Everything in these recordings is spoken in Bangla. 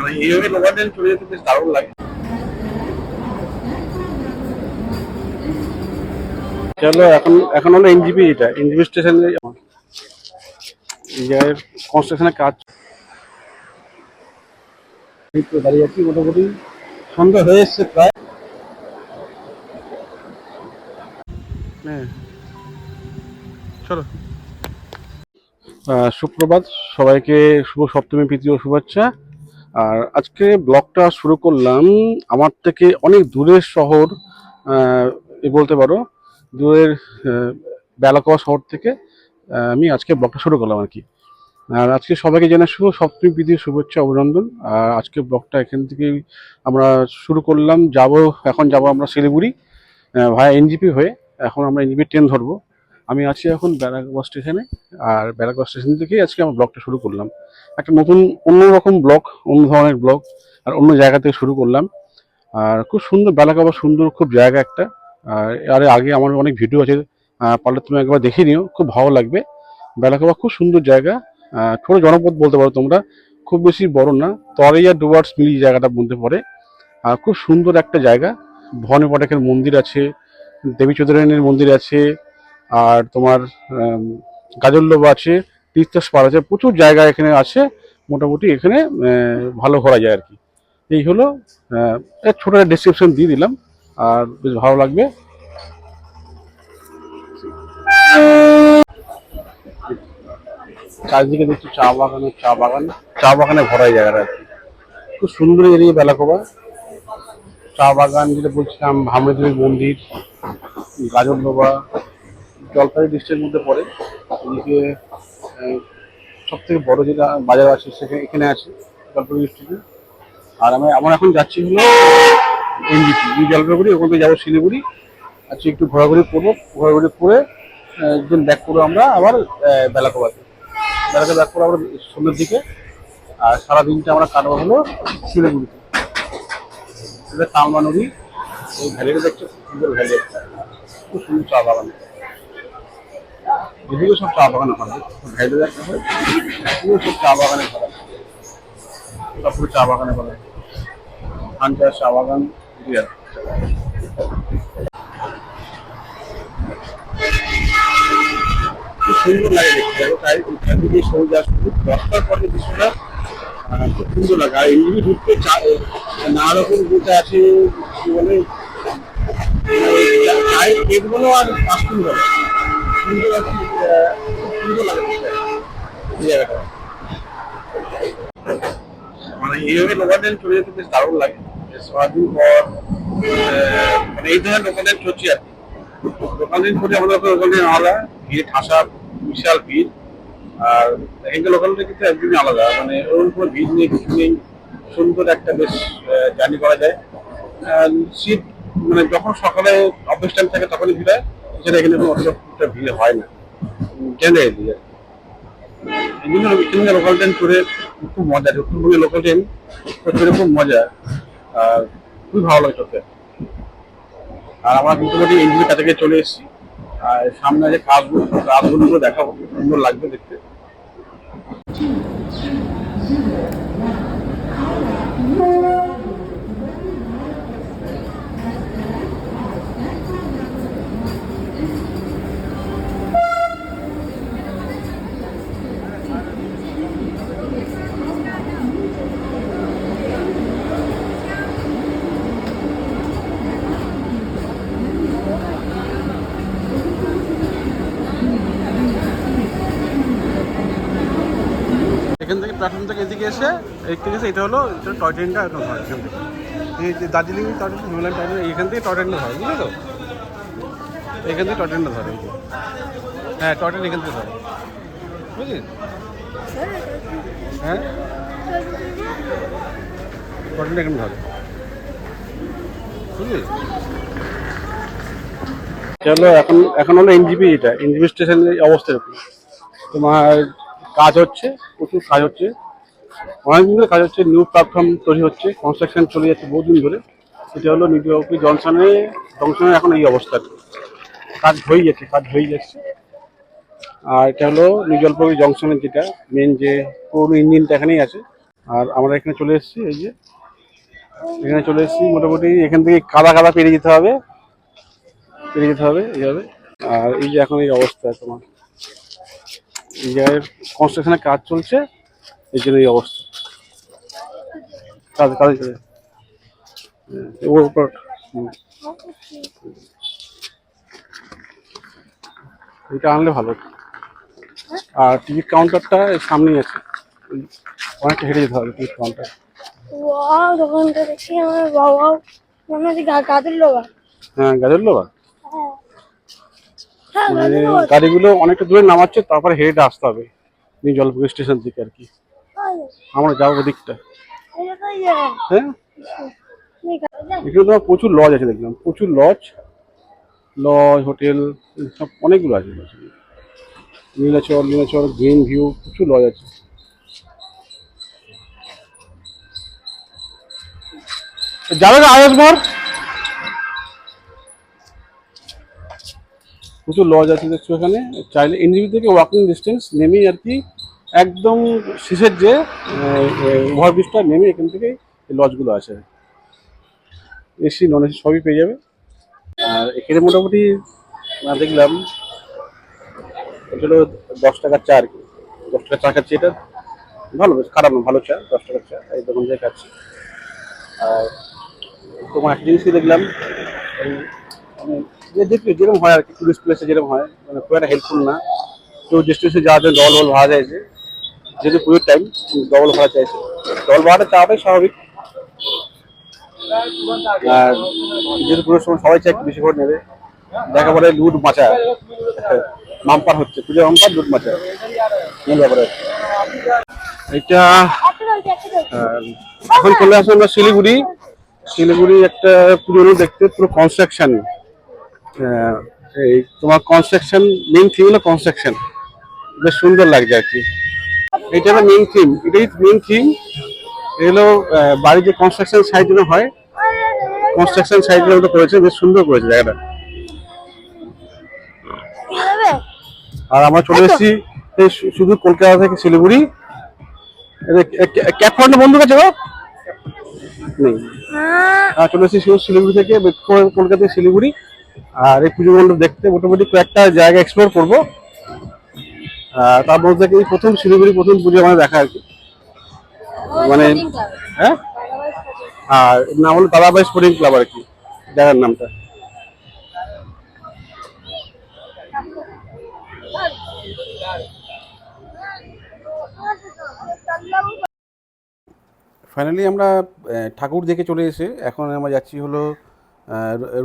মানে এইভাবে লোকাল ট্রেন চলে যেতে বেশ দারুণ লাগে। চলো এখন এখন হলো এনজিপি এটা। এনজিপি স্টেশনে এই জায়গায় কনস্ট্রাকশনের কাজ। দাঁড়িয়ে আছি মোটামুটি। সন্ধ্যা হয়ে এসছে প্রায়। হ্যাঁ। চলো। সুপ্রভাত। সবাইকে শুভ সপ্তমী প্রীতি ও শুভেচ্ছা। আর আজকে ব্লগটা শুরু করলাম আমার থেকে অনেক দূরের শহর বলতে পারো, দূরের বেলাকোয়া শহর থেকে আমি আজকে ব্লগটা শুরু করলাম আর কি। আর আজকে সবাইকে জানাই শুভ সপ্তমী, প্রীতি, শুভেচ্ছা, অভিনন্দন। আর আজকে ব্লগটা এখান থেকেই আমরা শুরু করলাম। যাব, এখন যাব আমরা শিলিগুড়ি ভায়া এনজিপি হয়ে, এখন আমরা এনজিপি ট্রেন ধরবো। আমি আছি এখন ব্যারাকবাস স্টেশনে, আর ব্যারাকবাস স্টেশন থেকেই আজকে আমার ব্লগটা শুরু করলাম। একটা নতুন অন্যরকম ব্লগ, অন্য ধরনের ব্লগ, আর অন্য জায়গা থেকে শুরু করলাম। আর খুব সুন্দর বেলাকাবা সুন্দর, খুব জায়গা একটা। আর আরে আগে আমার অনেক ভিডিও আছে পারলে তুমি একবার দেখে নিও, খুব ভালো লাগবে। বেলাকাবা খুব সুন্দর জায়গা। ছোট জনপদ বলতে পারো তোমরা, খুব বেশি বড় না তরাইয়া ডুয়ার্স মিলি জায়গাটার মধ্যে পড়ে আর খুব সুন্দর একটা জায়গা ভবানী পাঠকের মন্দির আছে, দেবী চৌধুরানীর মন্দির আছে আর তোমার গাজল্লভ আছে তীর্থস পার আছে, প্রচুর জায়গা এখানে আছে, মোটামুটি এখানে ভালো ঘোরা যায় আর কি। এই হলো ছোট ডিসক্রিপশন দিয়ে দিলাম, আর বেশ ভালো লাগবে। চারদিকে দেখছি চা বাগানে, চা বাগান। চা বাগানে ভরা জায়গাটা আর কি। খুব সুন্দর এরিয়া, বেলাকোবা। চা বাগান, যেটা বলছিলাম ভামরেদেবীর মন্দির গাজরডোবা জলপাইগুড়ি ডিস্ট্রিক্টের মধ্যে পড়ে। এদিকে সব থেকে বড় যেটা বাজার আছে, সেখানে এখানে আছে জলপাইগুড়ি ডিস্ট্রিক্টে আর আমি আমার এখন যাচ্ছি হলো এনজিপি নিউ জলপাইগুড়ি, ওখান থেকে যাব শিলিগুড়ি। আজকে একটু ঘোরাঘুরি করব। ঘোরাঘুরি করে একদিন ব্যাক করব আমরা আবার বেলাকোবাতে। বেলাকে ব্যাক করব আমরা সন্ধ্যের দিকে। আর সারাদিনটা আমরা কাটবো হলো শিলিগুড়িতে। এটা কামলা নদী। এই ভ্যালিটা দেখছ? সুন্দর ভ্যালি একটা খুব সুন্দর চা বাগান। এদিকে সব চা বাগানে ভ্যালি দেখা হয়। পুরো সব চা বাগানে ভরা পুরো চা বাগানে ভরা ধান চাষ, চা বাগান। খুব সুন্দর লাগে দেখতে। দেখো, তাই সবুজ আর সবুজ পরে দৃশ্যটা খুব সুন্দর লাগে। আর এমনি ঢুকতে নানা রকম যেটা আছে, কি বলে? আর বলে সুন্দর আর কি, সুন্দর লাগে মানে এইভাবে লোকাল ট্রেন চলে যেতে বেশ দারুণ লাগে। কয়েকদিন পর মানে এই ধরনের লোকাল ট্রেন চলছে আর কি। লোকাল ট্রেন চলে আমাদের ট্রেন আলাদা। ভিড় ঠাসা বিশাল ভিড়। আর এখানকার লোকাল ট্রেন কিন্তু একদমই আলাদা। মানে ওরকম কোনো ভিড় নেই কিছু নেই। সুন্দর একটা বেশ জার্নি করা যায়। শীত মানে যখন সকালে অফিস টাইম থাকে তখনই ভিড় হয়। কোনো অতটা হয় না। লোকাল ট্রেন করে খুব মজা উত্তরবঙ্গের লোকাল ট্রেন চড়ে খুব মজা। আর খুবই ভালো লাগে চড়তে আর আমরা মোটামুটি এনজিওর কাছাকাছি চলে এসেছি। আর সামনে যে কাজগুলো কাজগুলো দেখাবো খুব সুন্দর লাগবে দেখতে। এখান থেকে প্ল্যাটফর্ম থেকে এদিকে এসে থেকে এসে এটা হলো টয় ট্রেনটা একদম হয়, এখান থেকে। Darjeeling toy train Himalayan toy train এইখান থেকে টয় ট্রেনটা ধরে, বুঝলে তো? এখান থেকে টয় ট্রেনটা ধরে হ্যাঁ টয় ট্রেন এখান থেকে ধরে। বুঝলি? হ্যাঁ? টয় ট্রেনটা এখানে ধরে। বুঝলি? চলো, এখন এখন হলো এনজিপি এটা এনজিপি স্টেশনের অবস্থা তোমার কাজ হচ্ছে, প্রচুর কাজ হচ্ছে। অনেকদিন ধরে কাজ হচ্ছে নিউ প্ল্যাটফর্ম তৈরি হচ্ছে কনস্ট্রাকশন চলে যাচ্ছে বহুদিন ধরে। সেটা হলো নিউজপি জনসনে জংশনের এখন এই অবস্থা। কাজ হয়ে যাচ্ছে, কাজ হয়ে যাচ্ছে। আর এটা হলো নিউ জলপাইগুড়ি জংশনের যেটা মেন যে পুরোনো ইঞ্জিনটা এখানেই আছে। আর আমরা এখানে চলে এসেছি, এই যে। এখানে চলে এসেছি, মোটামুটি এখান থেকে কাদা কাদা পেরিয়ে যেতে হবে। পেরিয়ে যেতে হবে, এইভাবে। আর এই যে এখন এই অবস্থা তোমার। এই জায়গায় কনস্ট্রাকশনের কাজ চলছে এই জন্য এই অবস্থা। কাজ কাজ ওর উপর। এটা আনলে ভালো। আর টিকিট কাউন্টারটা সামনেই আছে। অনেকটা হেঁটে যেতে হবে টিকিট কাউন্টার দোকানটা দেখছি আমার বাবা মনে হচ্ছে গাদের লোবা? হ্যাঁ গাজর লোবা? হ্যাঁ হ্যাঁ। মানে গাড়িগুলো অনেকটা দূরে নামাচ্ছে তারপরে হেঁটে আসতে হবে। নিউ জলপাইগুড়ি স্টেশন থেকে আর কি। আমরা যাব ওদিকটা। হ্যাঁ? এখানে তোমার প্রচুর লজ আছে দেখলাম। প্রচুর লজ লজ হোটেল সব অনেকগুলো আছে। নীলাচল নীলাচল গ্রিন ভিউ প্রচুর লজ আছে। যাবে না আয়াস প্রচুর লজ আছে দেখছ এখানে চাইলে এনজিবি থেকে ওয়াকিং ডিস্টেন্স নেমেই আর কি একদম শেষের যে ওভারব্রিজটা নেমে এখান থেকে লজগুলো আছে। এসি নন এসি সবই পেয়ে যাবে। আর এখানে মোটামুটি না দেখলাম দশ টাকার চা আর কি। দশ টাকার চা খাচ্ছি এটা। ভালো, বেশ খারাপ না, ভালো চা, দশ টাকার চা। এই দোকান থেকে খাচ্ছি। আর তোমার একটা জিনিসই দেখলাম যে দেখবে যেরকম হয় আর কি টুরিস্ট প্লেসে যেরকম হয় মানে খুব একটা হেল্পফুল না। তো ডেস্টিনেশন যাওয়ার জন্য ডবল ভাড়া চাইছে। যেহেতু পুজোর টাইম ডবল ভাড়া চাইছে। ডবল ভাড়াটা চাওয়াটাই স্বাভাবিক। আর যেহেতু পুরোর সময় সবাই চাই বেশি করে নেবে, দেখা পরে লুট মাচা। মাম্পার হচ্ছে পুজো মাম্পার লুট মাচা। এই ব্যাপারে এটা এখন চলে আসলাম আমরা শিলিগুড়ি। শিলিগুড়ি একটা পুরনো দেখতে, পুরো কনস্ট্রাকশন এই তোমার কনস্ট্রাকশন মেইন থিম হলো কনস্ট্রাকশন বেশ সুন্দর লাগছে আর কি। এটা হলো মেইন থিম এটাই মেইন থিম এগুলো বাড়ির যে কনস্ট্রাকশন সাইডগুলো হয় কনস্ট্রাকশন সাইডগুলো ওটা করেছে বেশ সুন্দর করেছে জায়গাটা। আর আমরা চলে এসেছি এই শুধু কলকাতা থেকে শিলিগুড়ি। ক্যাব ফ্রন্ট বন্ধু কাছে গো। নেই। হ্যাঁ। আর চলে এসেছি শুধু শিলিগুড়ি থেকে কলকাতা থেকে শিলিগুড়ি। আর এই পুজো মণ্ডপ দেখতে মোটামুটি কয়েকটা জায়গা এক্সপ্লোর করব। আর তার মধ্যে থেকে এই প্রথম শিলিগুড়ি প্রথম পুজো আমার দেখা আর কি। মানে হ্যাঁ? আর নাম হলো দাদাভাই স্পোর্টিং ক্লাব আর কি জায়গার নামটা। ফাইনালি আমরা ঠাকুর দেখে চলে এসে এখন আমরা যাচ্ছি হলো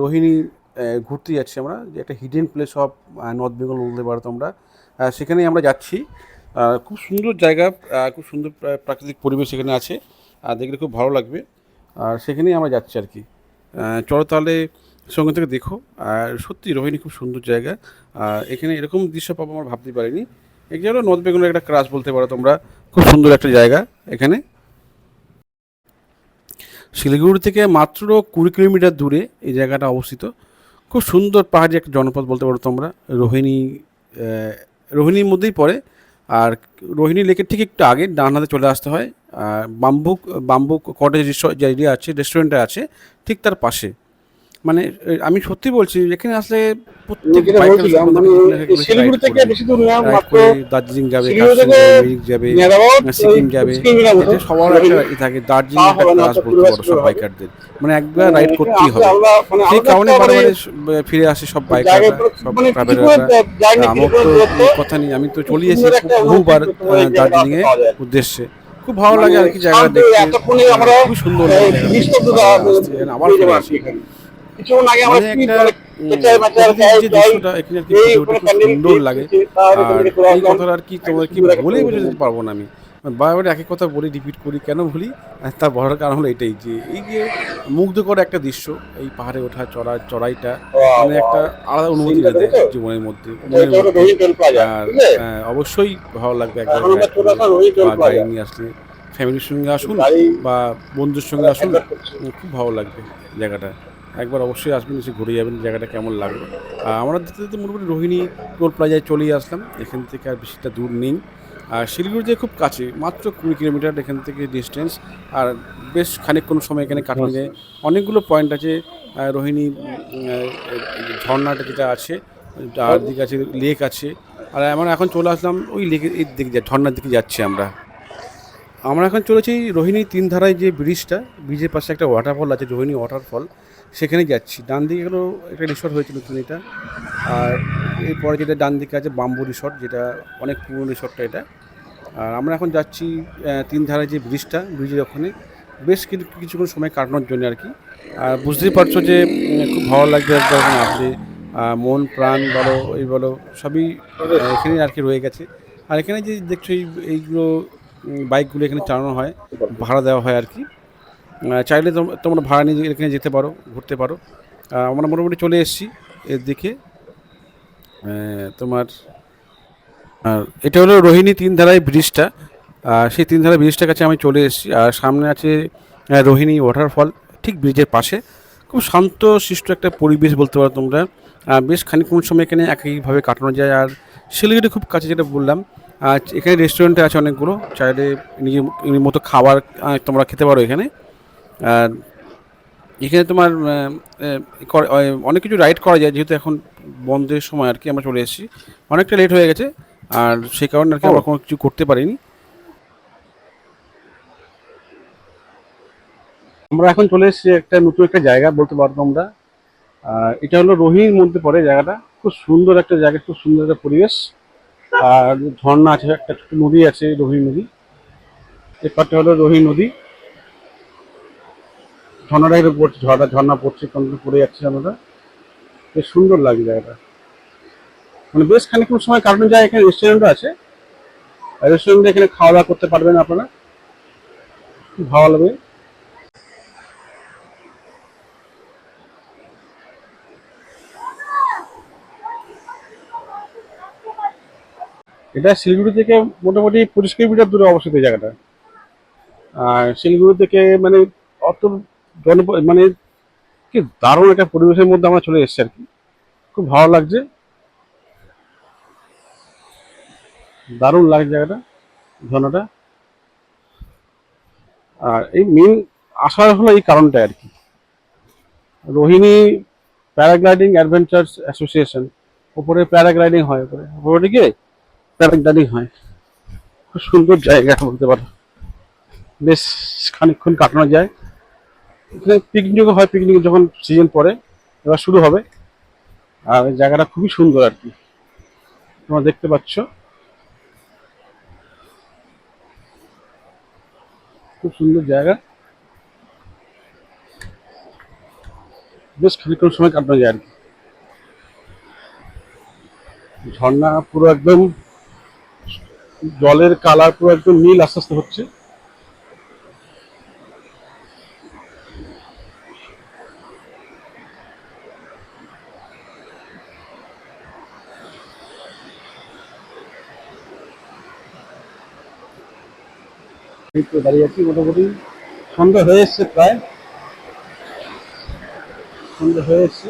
রোহিণী ঘুরতে যাচ্ছি আমরা, যে একটা hidden place of north Bengal বলতে পারো তোমরা। সেখানেই আমরা যাচ্ছি। খুব সুন্দর জায়গা খুব সুন্দর প্রাকৃতিক পরিবেশ সেখানে আছে। আর দেখলে খুব ভালো লাগবে। আর সেখানেই আমরা যাচ্ছি আর কি। চলো তাহলে সঙ্গে থেকে দেখো। আর সত্যি রোহিণী খুব সুন্দর জায়গা। আর এখানে এরকম দৃশ্য পাবো আমরা ভাবতে পারিনি। এটা হলো নর্থ বেঙ্গলের একটা ক্রাশ বলতে পারো তোমরা। খুব সুন্দর একটা জায়গা এখানে। শিলিগুড়ি থেকে মাত্র কুড়ি কিলোমিটার দূরে এই জায়গাটা অবস্থিত। খুব সুন্দর পাহাড়ি একটা জনপদ বলতে পারো তোমরা, রোহিণী রোহিণীর মধ্যেই পড়ে। আর রোহিণী লেকের ঠিক একটু আগে ডান হাতে চলে আসতে হয়, আর বাম্বুক বাম্বুক কটেজ যে আছে রেস্টুরেন্টটা আছে, ঠিক তার পাশে। মানে আমি সত্যি বলছি এখানে আসলে মানে শিলিগুড়ি থেকে বেশি দূর না মাত্র দার্জিলিং যাবে শিলিগুড়ি কাশ্মীর থেকে যাবে, মিরিক যাবে near about সিকিম যাবে। 16 কিলোমিটার এটা সবার একটা থাকে দার্জিলিং তা একটা হবে না, ক্লাস তো বলতে পুরো পারো সব বাইকারদের মানে একবার রাইড করতেই হবে। মানে সেই কারণে মানে ফিরে আসে সব বাইকাররা সব মানে ট্রাভেলাররা আমার তো কথা নেই আমি তো চলে এসেছি বহুবার দার্জিলিং এর উদ্দেশ্যে। খুব ভালো লাগে আর কি জায়গা দেখতে। খুবই সুন্দর লাগে। আবার ফিরে আসি। কিছুক্ষণ আগে আমরা মানে সুন্দর লাগে। আর এই কথাটা আর কি তোমার কি বলেই। বোঝাতে পারব না আমি। বারবার একই কথা বলি রিপিট করি কেন তার বড় কারণ হলো এটাই যে এই যে মুগ্ধ করে একটা দৃশ্য এই পাহাড়ে ওঠা চড়া চড়াইটা মানে একটা আলাদা অনুভূতি দেয় জীবনের মধ্যে আর হ্যাঁ, অবশ্যই ভালো লাগবে একবার গাড়ি নিয়ে আসলে ফ্যামিলির সঙ্গে আসুন বা বন্ধুর সঙ্গে আসুন খুব ভালো লাগবে জায়গাটা। একবার অবশ্যই আসবেন, এসে ঘুরে যাবেন, জায়গাটা কেমন লাগবে। আমরা দেখতে দেখতে মোটামুটি রোহিণী টোল প্লাজায় চলেই আসলাম। এখান থেকে আর বেশিটা দূর নেই। আর শিলিগুড়ি থেকে খুব কাছে, মাত্র কুড়ি কিলোমিটার এখান থেকে ডিস্টেন্স আর বেশ খানিকক্ষণ সময় এখানে কাটানো যায়। অনেকগুলো পয়েন্ট আছে রোহিণী ঝর্ণাটা যেটা আছে আর দিকে আছে লেক আছে। আর আমরা এখন চলে আসলাম ওই লেকের এই দিকে যা- ঝর্ণার দিকে যাচ্ছি আমরা। আমরা এখন চলেছি রোহিণী তিন ধারায় যে ব্রিজটা ব্রিজের পাশে একটা ওয়াটারফল আছে, রোহিণী ওয়াটারফল সেখানে যাচ্ছি। ডান দিকে গেলো একটা রিসর্ট হয়েছে নতুন এটা আর এরপরে যেটা ডান দিকে আছে বাম্বু রিসর্ট যেটা অনেক পুরনো রিসর্টটা এটা। আর আমরা এখন যাচ্ছি তিন ধারায় যে ব্রিজটা ব্রিজের ওখানে। বেশ কিছু কিছুক্ষণ সময় কাটানোর জন্য আর কি। আর বুঝতেই পারছ যে খুব ভালো লাগবে ওখানে আসলে। মন প্রাণ বলো এই বলো সবই আহ, এখানেই আর কি রয়ে গেছে। আর এখানে যে দেখছ এই এইগুলো বাইকগুলো এখানে চালানো হয় ভাড়া দেওয়া হয় আর কি। চাইলে তোম- তোমরা ভাড়া নিয়ে এখানে যেতে পারো, ঘুরতে পারো। আমরা মোটামুটি চলে এসেছি এর দিকে। তোমার, আর এটা হলো রোহিণী তিন ধারায় ব্রিজটা। সেই তিন ধারা ব্রিজটার কাছে আমি চলে এসেছি। আর সামনে আছে রোহিণী ওয়াটারফল ঠিক ব্রিজের পাশে। খুব শান্ত শিষ্ট একটা পরিবেশ বলতে পারো তোমরা। বেশ খানিকক্ষণ সময় এখানে একইভাবে কাটানো যায়। আর শিলিগুড়ি খুব কাছে যেটা বললাম আর এখানে রেস্টুরেন্টে আছে অনেকগুলো। চাইলে নিজের মতো খাবার তোমরা খেতে পারো এখানে। আর এখানে তোমার অনেক কিছু রাইড করা যায় যেহেতু এখন বন্ধের সময় আর কি আমরা চলে এসেছি। অনেকটা লেট হয়ে গেছে আর সেই কারণে আর কি আমরা কোনো কিছু করতে পারিনি। আমরা এখন চলে এসেছি একটা নতুন একটা জায়গা বলতে পারব আমরা। এটা হলো রোহিণীর মধ্যে পড়ে জায়গাটা। খুব সুন্দর একটা জায়গা খুব সুন্দর একটা পরিবেশ। আর ঝর্ণা আছে একটা ছোট নদী আছে রোহিণী নদী। এপারটা হলো রোহিণী নদী। ঝর্ণাটা এখানে পড়ছে, ঝর্ণা ঝর্ণা পড়ছে কন্ট্রোল পড়ে যাচ্ছে আমরা। বেশ সুন্দর লাগে জায়গাটা। মানে বেশ খানিকক্ষণ সময় কাটানো যায়, এখানে রেস্টুরেন্টও আছে। রেস্টুরেন্টে এখানে খাওয়া দাওয়া করতে পারবেন আপনারা। খুব ভালো লাগবে। এটা শিলিগুড়ি থেকে মোটামুটি পঁচিশ কিলোমিটার দূরে অবস্থিত এই জায়গাটা। আর শিলিগুড়ি থেকে মানে অত মানে কি দারুণ একটা পরিবেশের মধ্যে আমরা চলে এসেছি আর কি। খুব ভালো লাগছে। দারুণ লাগছে জায়গাটা, ঝর্ণাটা। আর এই মেন আসার হলো এই কারণটা আর কি। রোহিণী প্যারাগ্লাইডিং অ্যাডভেঞ্চার্স অ্যাসোসিয়েশন, ওপরে প্যারাগ্লাইডিং হয়, ওপরে। ওপরে গিয়ে প্যারাগ্লাইডিং হয়। খুব সুন্দর জায়গা বলতে পারো। বেশ খানিকক্ষণ কাটানো যায়। এখানে পিকনিকও হয় পিকনিক যখন সিজন পড়ে, এবার শুরু হবে। আর জায়গাটা খুবই সুন্দর আর কি। তোমরা দেখতে পাচ্ছ। খুব সুন্দর জায়গা। বেশ খানিকক্ষণ সময় কাটানো যায় আর কি। ঝর্ণা পুরো একদম, জলের কালার পুরো একদম নীল আস্তে আস্তে হচ্ছে। এই দাঁড়িয়ে আছি মোটামুটি সন্ধ্যা হয়ে এসছে প্রায়। সন্ধ্যা হয়ে এসছে।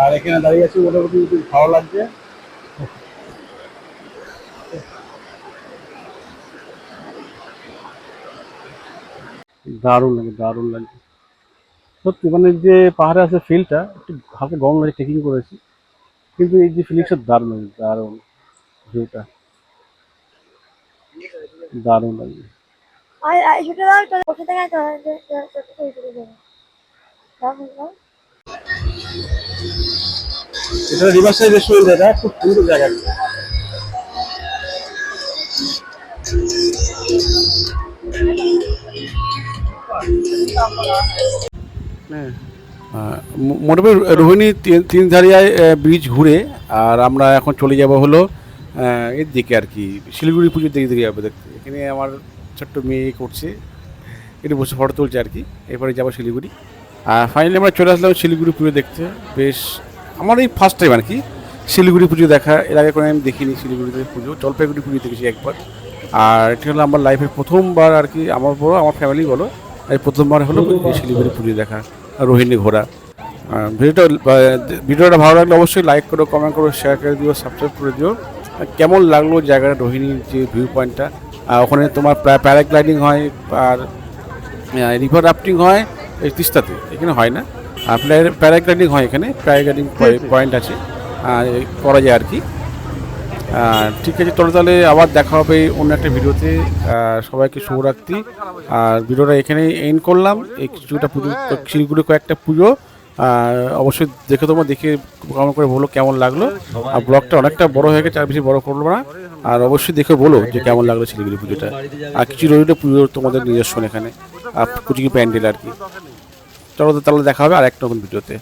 আর এখানে দাঁড়িয়ে আছি মোটামুটি ভালো লাগছে। দারুণ লাগে দারুণ লাগে সত্যি মানে যে পাহাড়ে আছে ফিলটা একটু হালকা গরম লাগে ট্রেকিং করেছি। কিন্তু এই যে ফিলিংসটা দারুণ লাগে দারুণ ভিউটা দারুণ লাগে। আর আর ছোটো দাও তো বসে থাকা এটা রিভার সাইড এটা খুব জায়গা। মোটামুটি রোহিণী তিন- ধারিয়ায় ব্রিজ ঘুরে, আর আমরা এখন চলে যাব হলো এর দিকে আর কি, শিলিগুড়ি পুজোর দিকে দিকে যাব। দেখতে এখানে আমার ছোট্ট মেয়ে করছে একটু বসে ফটো তুলছে আর কি, এরপরে যাব শিলিগুড়ি। আর ফাইনালি আমরা চলে আসলাম শিলিগুড়ি পুজো দেখতে, বেশ আমার এই ফার্স্ট টাইম আর কি, শিলিগুড়ি পুজো দেখা। এর আগে কোনো আমি দেখিনি শিলিগুড়িতে পুজো, জলপাইগুড়ি পুজো দেখেছি একবার। আর এটা হলো আমার লাইফের প্রথমবার আর কি, আমার বড়, আমার ফ্যামিলি বলো। এই প্রথমবার হলো এই শিলিগুড়ি পুজো দেখা, রোহিণী ঘোরা ভিডিওটা ভিডিওটা ভালো লাগলে অবশ্যই লাইক করো কমেন্ট করো শেয়ার করে দিও সাবস্ক্রাইব করে দিও। কেমন লাগল জায়গাটা, রোহিণীর যে ভিউ পয়েন্টটা ওখানে তোমার প্যারাগ্লাইডিং হয়, আর রিভার রাফটিং হয়, এই তিস্তাতে। এখানে হয় না। আর প্যারাগ্লাইডিং হয় এখানে প্যারাগ্লাইডিং পয়েন্ট আছে আর করা যায় আর কি। ঠিক আছে চলো তাহলে আবার দেখা হবে অন্য একটা ভিডিওতে। সবাইকে শুভরাত্রি। আর ভিডিওটা এখানেই এন্ড করলাম। এই কিছুটা পুজো শিলিগুড়ি কয়েকটা পুজো। অবশ্যই দেখে তোমরা দেখে কমেন্ট করে বলো কেমন লাগল। আর ব্লগটা অনেকটা বড় হয়ে গেছে আর বেশি বড় করল না। আর অবশ্যই দেখে বলো যে কেমন লাগল শিলিগুড়ি পুজোটা। আর কিছু রইল পুজো তোমাদের নিজস্ব এখানে আর কুচি প্যান্ডেল আর কি। চলো তাহলে দেখা হবে আর একটা নতুন ভিডিওতে।